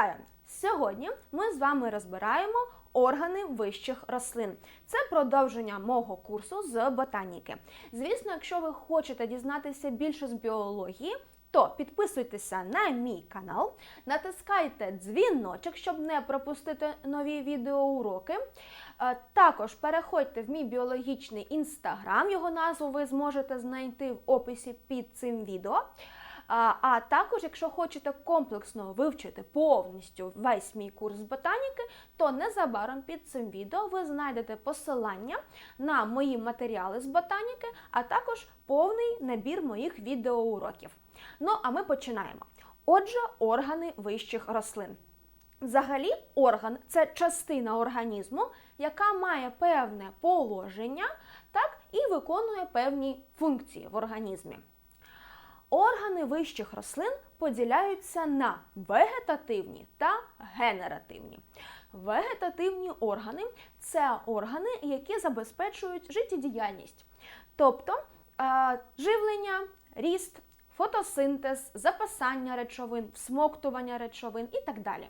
Вітаю! Сьогодні ми з вами розбираємо органи вищих рослин. Це продовження мого курсу з ботаніки. Звісно, якщо ви хочете дізнатися більше з біології, то підписуйтеся на мій канал, натискайте дзвіночок, щоб не пропустити нові відеоуроки. Е, Також переходьте в мій біологічний інстаграм, його назву ви зможете знайти в описі під цим відео. А, також, якщо хочете комплексно вивчити повністю весь мій курс ботаніки, то незабаром під цим відео ви знайдете посилання на мої матеріали з ботаніки, а також повний набір моїх відеоуроків. Ну, а ми починаємо. Отже, органи вищих рослин. Взагалі, орган це частина організму, яка має певне положення, так і виконує певні функції в організмі. Органи вищих рослин поділяються на вегетативні та генеративні. Вегетативні органи це органи, які забезпечують життєдіяльність, тобто живлення, ріст, фотосинтез, запасання речовин, всмоктування речовин і так далі.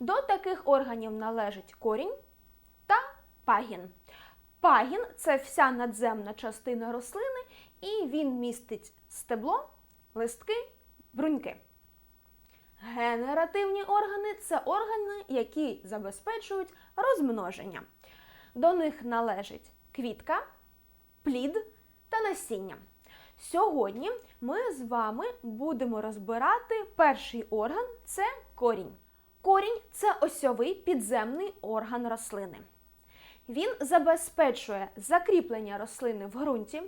До таких органів належить корінь та пагін. Пагін це вся надземна частина рослини, і він містить стебло, листки, бруньки. Генеративні органи це органи, які забезпечують розмноження. До них належить квітка, плід та насіння. Сьогодні ми з вами будемо розбирати перший орган це корінь. Корінь це осьовий підземний орган рослини. Він забезпечує закріплення рослини в ґрунті,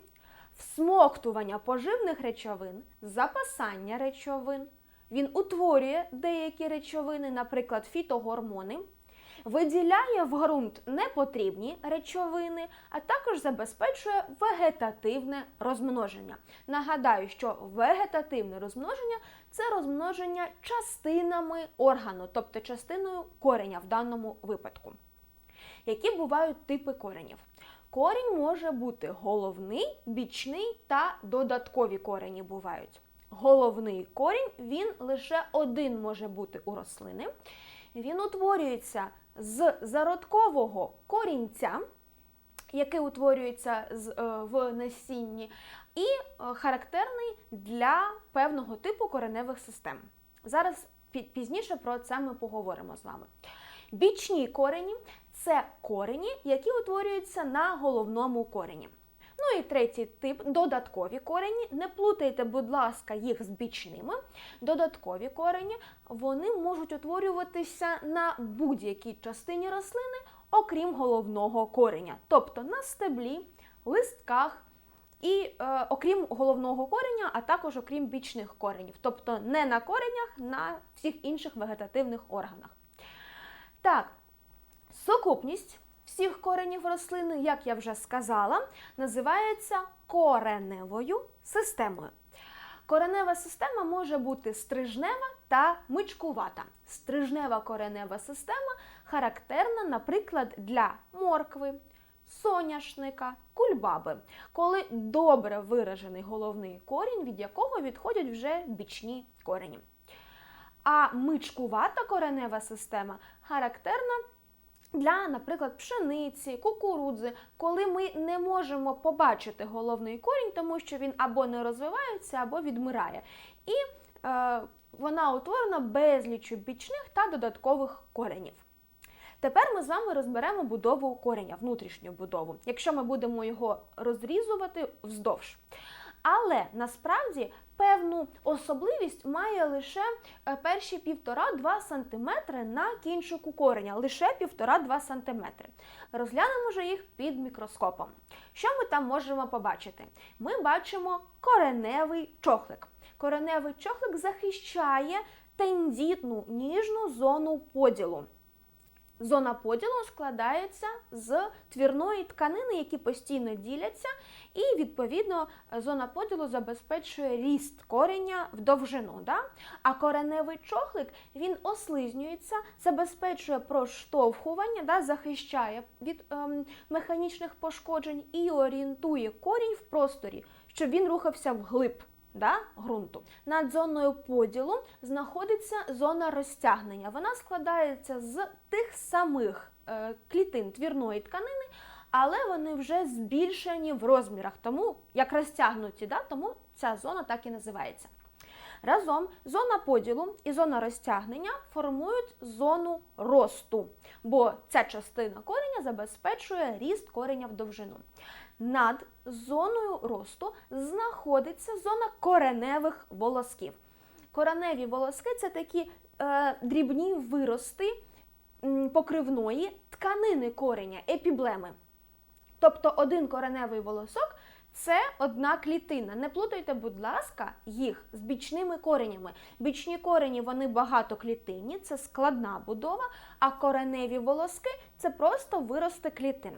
всмоктування поживних речовин, запасання речовин. Він утворює деякі речовини, наприклад, фітогормони, виділяє в ґрунт непотрібні речовини, а також забезпечує вегетативне розмноження. Нагадаю, що вегетативне розмноження це розмноження частинами органу, тобто частиною кореня в даному випадку. Які бувають типи коренів? Корінь може бути головний, бічний та додаткові корені бувають. Головний корінь він лише один може бути у рослини. Він утворюється з зародкового корінця, який утворюється е, в насінні, і е, характерний для певного типу кореневих систем. Зараз пізніше про це ми поговоримо з вами. Бічні корені це корені, які утворюються на головному корені. Ну і третій тип додаткові корені. Не плутайте, будь ласка, їх з бічними. Додаткові корені вони можуть утворюватися на будь-якій частині рослини, окрім головного кореня, тобто на стеблі, листках. І е, окрім головного кореня, а також окрім бічних коренів, тобто не на коренях, на всіх інших вегетативних органах. Так, сукупність всіх коренів рослини, як я вже сказала, називається кореневою системою. Коренева система може бути стрижнева та мичкувата. Стрижнева коренева система характерна, наприклад, для моркви, соняшника, кульбаби, коли добре виражений головний корінь, від якого відходять вже бічні корені. А мичкувата коренева система характерна для, наприклад, пшениці, кукурудзи, коли ми не можемо побачити головний корінь, тому що він або не розвивається, або відмирає. І е, вона утворена безлічю бічних та додаткових коренів. Тепер ми з вами розберемо будову кореня, внутрішню будову, якщо ми будемо його розрізувати вздовж. Але насправді певну особливість має лише е, перші 1,5-2 см на кінчику кореня, лише 1,5-2 см. Розглянемо же їх під мікроскопом. Що ми там можемо побачити? Ми бачимо кореневий чохлик. Кореневий чохлик захищає тендітну ніжну зону поділу. Зона поділу складається з твірної тканини, які постійно діляться, і відповідно зона поділу забезпечує ріст кореня в довжину. Да? А кореневий чохлик він ослизнюється, забезпечує проштовхування, да, захищає від ем, механічних пошкоджень і орієнтує корінь в просторі, щоб він рухався вглиб. Да, ґрунту. Над зоною поділу знаходиться зона розтягнення. Вона складається з тих самих е, клітин твірної тканини, але вони вже збільшені в розмірах, тому як розтягнуті, да, тому ця зона так і називається. Разом зона поділу і зона розтягнення формують зону росту, бо ця частина кореня забезпечує ріст кореня в довжину. Над зоною росту знаходиться зона кореневих волосків. Кореневі волоски це такі е, дрібні вирости покривної тканини кореня, епіблеми. Тобто один кореневий волосок це одна клітина. Не плутайте, будь ласка, їх з бічними коренями. Бічні корені вони багатоклітинні, це складна будова, а кореневі волоски це просто вирости клітин.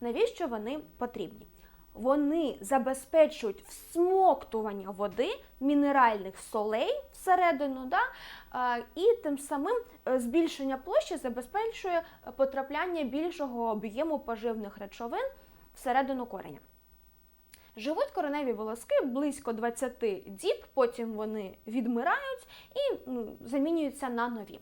Навіщо вони потрібні? Вони забезпечують всмоктування води, мінеральних солей всередину, да, і тим самим е, збільшення площі забезпечує потрапляння більшого об'єму поживних речовин всередину кореня. Живуть кореневі волоски близько 20 діб, потім вони відмирають і ну, замінюються на нові.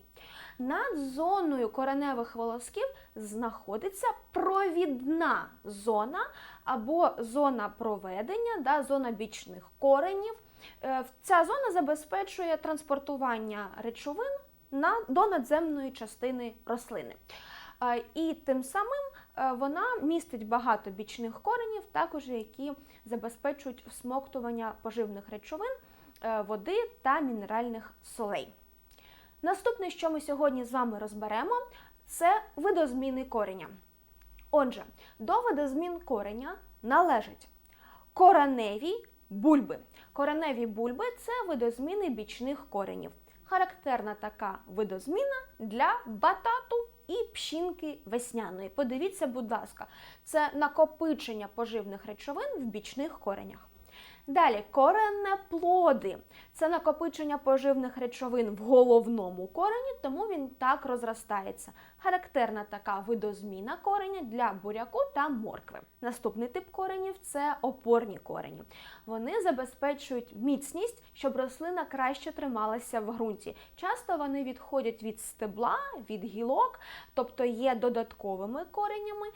Над зоною кореневих волосків знаходиться провідна зона або зона проведення, да, зона бічних коренів. Е, Ця зона забезпечує транспортування речовин на, до надземної частини рослини. І тим самим е, вона містить багато бічних коренів, також які забезпечують всмоктування поживних речовин, е, води та мінеральних солей. Наступне, що ми сьогодні з вами розберемо, це видозміни кореня. Отже, до видозмін кореня належать кореневі бульби. Кореневі бульби це видозміни бічних коренів. Характерна така видозміна для батату і пшінки весняної. Подивіться, будь ласка, це накопичення поживних речовин в бічних коренях. Далі коренеплоди. Це накопичення поживних речовин в головному корені, тому він так розростається. Характерна така видозміна кореня для буряку та моркви. Наступний тип коренів це опорні корені. Вони забезпечують міцність, щоб рослина краще трималася в ґрунті. Часто вони відходять від стебла, від гілок, тобто є додатковими коренями.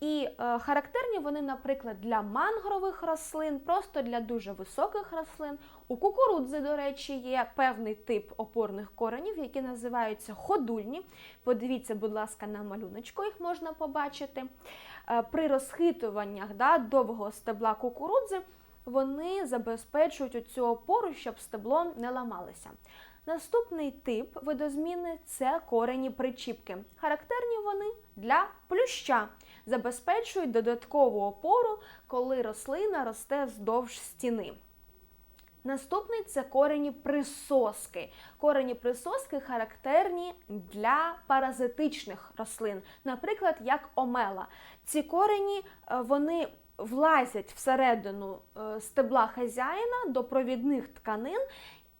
І е, характерні вони, наприклад, для мангрових рослин, просто для дуже високих рослин. У кукурудзи, до речі, є певний тип опорних коренів, які називаються ходульні. Подивіться, будь ласка, на малюночку їх можна побачити. Е, при розхитуваннях да, довгого стебла кукурудзи вони забезпечують оцю опору, щоб стебло не ламалося. Наступний тип видозміни це корені причіпки. Характерні вони для плюща, забезпечують додаткову опору, коли рослина росте вздовж стіни. Наступний це корені присоски. Корені присоски характерні для паразитичних рослин, наприклад, як омела. Ці корені е, вони влазять всередину е, стебла хазяїна до провідних тканин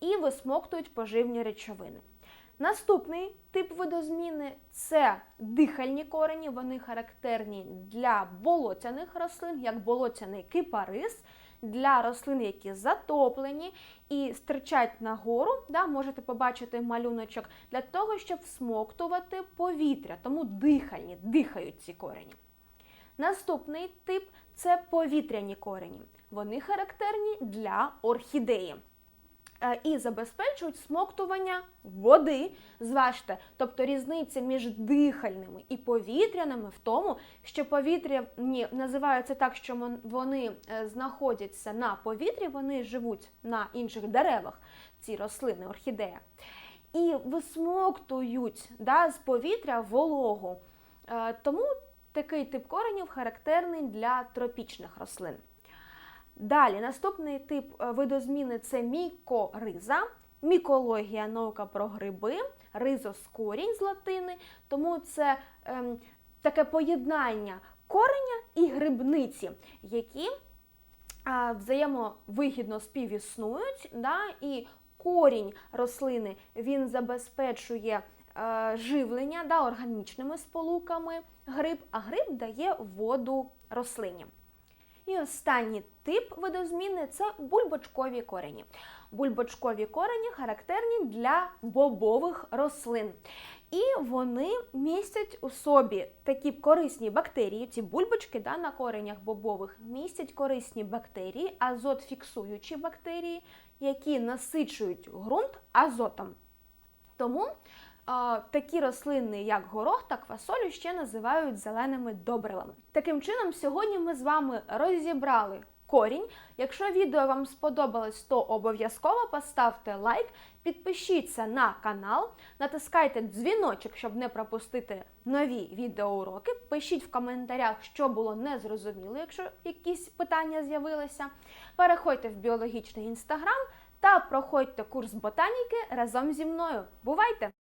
і висмоктують поживні речовини. Наступний тип видозміни це дихальні корені. Вони характерні для болотяних рослин, як болотяний кипарис, для рослин, які затоплені і стирчать нагору. Да, можете побачити малюночок для того, щоб всмоктувати повітря, тому дихальні, дихають ці корені. Наступний тип це повітряні корені. Вони характерні для орхідеї. Е, І забезпечують смоктування води, зважте, тобто різниця між дихальними і повітряними в тому, що повітряні називаються так, що вони е, знаходяться на повітрі, вони живуть на інших деревах, ці рослини, орхідея, і висмоктують да, з повітря вологу. Е, Тому такий тип коренів характерний для тропічних рослин. Далі, наступний тип е, видозміни це мікориза. Мікологія наука про гриби, ризос корінь з латини, тому це ем, таке поєднання кореня і грибниці, які а, взаємовигідно співіснують, да, і корінь рослини він забезпечує е, живлення да, органічними сполуками гриб, а гриб дає воду рослині. І останній тип видозміни це бульбочкові корені. Бульбочкові корені характерні для бобових рослин. І вони містять у собі такі корисні бактерії, ці бульбочки да, на коренях бобових містять корисні бактерії, азот фіксуючі бактерії, які насичують ґрунт азотом. Тому такі рослини, як горох та квасолю, ще називають зеленими добривами. Таким чином, сьогодні ми з вами розібрали корінь. Якщо відео вам сподобалось, то обов'язково поставте лайк, підпишіться на канал, натискайте дзвіночок, щоб не пропустити нові відеоуроки. Пишіть в коментарях, що було незрозуміло, якщо якісь питання з'явилися. Переходьте в біологічний інстаграм та проходьте курс ботаніки разом зі мною. Бувайте!